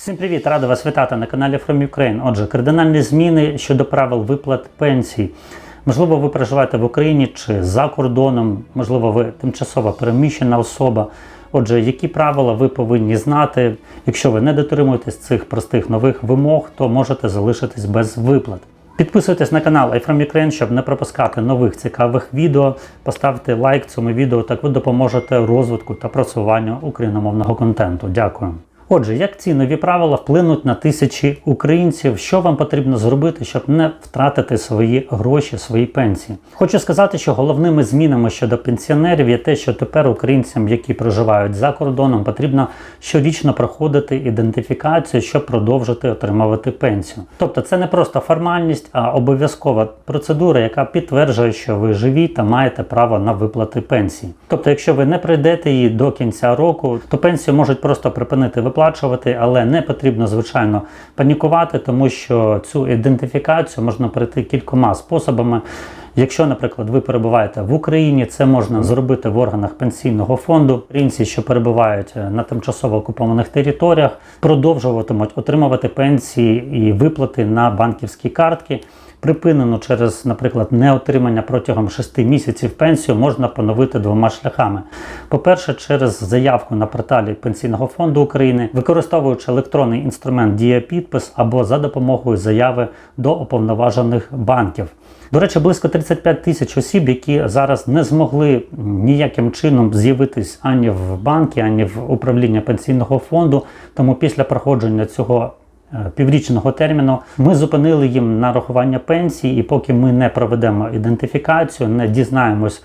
Всім привіт! Радий вас вітати на каналі From Ukraine. Отже, кардинальні зміни щодо правил виплат пенсій. Можливо, ви проживаєте в Україні чи за кордоном, можливо, ви тимчасово переміщена особа. Отже, які правила ви повинні знати? Якщо ви не дотримуєтесь цих простих нових вимог, то можете залишитись без виплат. Підписуйтесь на канал iFrom Ukraine, щоб не пропускати нових цікавих відео. Поставте лайк цьому відео, так ви допоможете розвитку та просуванню україномовного контенту. Дякую. Отже, як ці нові правила вплинуть на тисячі українців, що вам потрібно зробити, щоб не втратити свої гроші, свої пенсії? Хочу сказати, що головними змінами щодо пенсіонерів є те, що тепер українцям, які проживають за кордоном, потрібно щорічно проходити ідентифікацію, щоб продовжити отримувати пенсію. Тобто, це не просто формальність, а обов'язкова процедура, яка підтверджує, що ви живі та маєте право на виплати пенсії. Тобто, якщо ви не пройдете її до кінця року, то пенсію можуть просто припинити виплачувати виплачувати, але не потрібно, звичайно, панікувати, тому що цю ідентифікацію можна пройти кількома способами. Якщо, наприклад, ви перебуваєте в Україні, це можна зробити в органах пенсійного фонду. Українці, що перебувають на тимчасово окупованих територіях, продовжуватимуть отримувати пенсії і виплати на банківські картки. Припинено через, наприклад, неотримання протягом 6 місяців пенсію можна поновити двома шляхами. По-перше, через заявку на порталі Пенсійного фонду України, використовуючи електронний інструмент Дія підпис або за допомогою заяви до уповноважених банків. До речі, близько 35 тисяч осіб, які зараз не змогли ніяким чином з'явитись ані в банки, ані в управління пенсійного фонду. Тому після проходження цього піврічного терміну ми зупинили їм нарахування пенсії, і поки ми не проведемо ідентифікацію, не дізнаємось.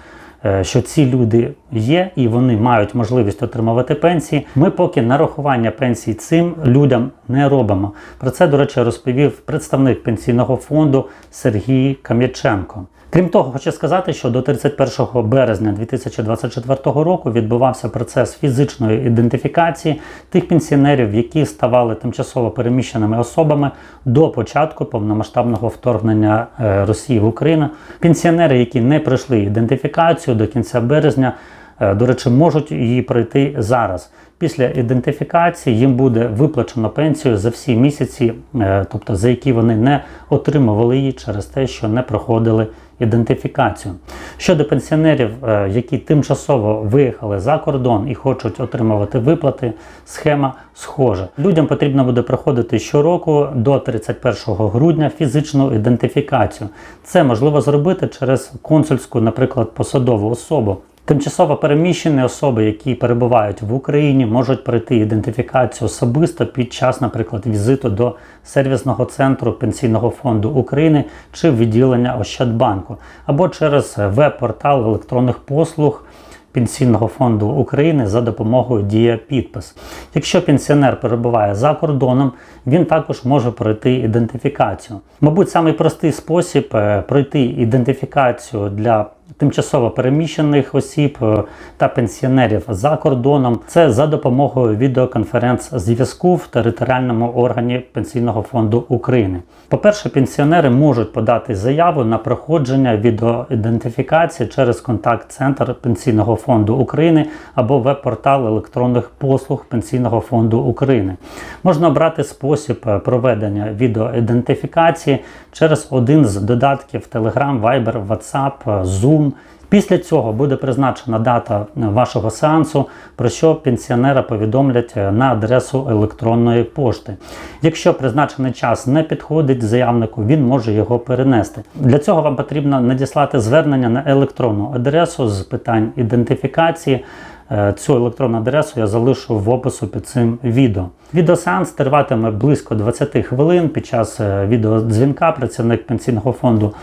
Що ці люди є і вони мають можливість отримувати пенсії. Ми поки нарахування пенсій цим людям не робимо. Про це, до речі, розповів представник пенсійного фонду Сергій Кам'яченко. Крім того, хочу сказати, що до 31 березня 2024 року відбувався процес фізичної ідентифікації тих пенсіонерів, які ставали тимчасово переміщеними особами до початку повномасштабного вторгнення Росії в Україну. Пенсіонери, які не пройшли ідентифікацію до кінця березня, до речі, можуть її пройти зараз. Після ідентифікації їм буде виплачено пенсію за всі місяці, тобто за які вони не отримували її через те, що не проходили ідентифікацію. Щодо пенсіонерів, які тимчасово виїхали за кордон і хочуть отримувати виплати, схема схожа. Людям потрібно буде проходити щороку до 31 грудня фізичну ідентифікацію. Це можливо зробити через консульську, наприклад, посадову особу. Тимчасово переміщені особи, які перебувають в Україні, можуть пройти ідентифікацію особисто під час, наприклад, візиту до сервісного центру Пенсійного фонду України чи відділення Ощадбанку, або через веб-портал електронних послуг. Пенсійного фонду України за допомогою Дія підпис. Якщо пенсіонер перебуває за кордоном, він також може пройти ідентифікацію. Мабуть, самий простий спосіб пройти ідентифікацію для тимчасово переміщених осіб та пенсіонерів за кордоном це за допомогою відеоконференц-зв'язку в територіальному органі Пенсійного фонду України. По-перше, пенсіонери можуть подати заяву на проходження відеоідентифікації через контакт-центр Пенсійного фонду України або веб-портал електронних послуг Пенсійного фонду України. Можна обрати спосіб проведення відеоідентифікації через один з додатків Telegram, Viber, WhatsApp, Zoom. Після цього буде призначена дата вашого сеансу, про що пенсіонера повідомлять на адресу електронної пошти. Якщо призначений час не підходить заявнику, він може його перенести. Для цього вам потрібно надіслати звернення на електронну адресу з питань ідентифікації. Цю електронну адресу я залишу в опису під цим відео. Відеосеанс триватиме близько 20 хвилин. Під час відеодзвінка працівник пенсійного фонду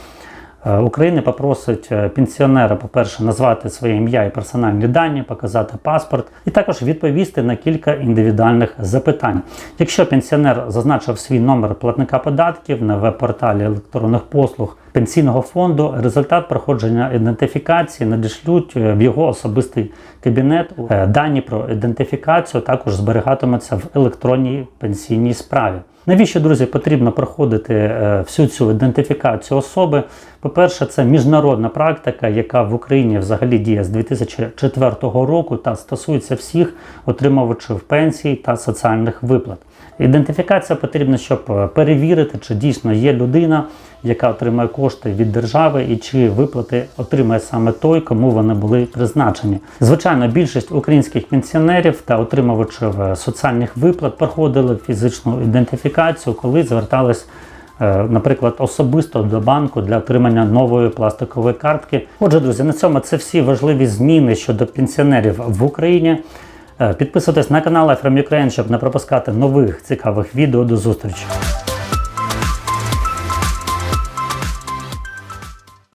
України попросить пенсіонера, по-перше, назвати своє ім'я і персональні дані, показати паспорт, і також відповісти на кілька індивідуальних запитань. Якщо пенсіонер зазначив свій номер платника податків на веб-порталі електронних послуг пенсійного фонду, результат проходження ідентифікації надішлють в його особистий кабінет. Дані про ідентифікацію також зберігатимуться в електронній пенсійній справі. Навіщо, друзі, потрібно проходити всю цю ідентифікацію особи? По-перше, це міжнародна практика, яка в Україні взагалі діє з 2004 року та стосується всіх отримувачів пенсій та соціальних виплат. Ідентифікація потрібна, щоб е, перевірити, чи дійсно є людина, яка отримує кошти від держави, і чи виплати отримає саме той, кому вони були призначені. Звичайно, більшість українських пенсіонерів та отримувачів е, соціальних виплат проходили фізичну ідентифікацію, коли звертались. е, Наприклад, особисто до банку для отримання нової пластикової картки. Отже, друзі, на цьому це всі важливі зміни щодо пенсіонерів в Україні. Е, Підписуйтесь на канал iFrom Ukraine, щоб не пропускати нових цікавих відео. До зустрічі!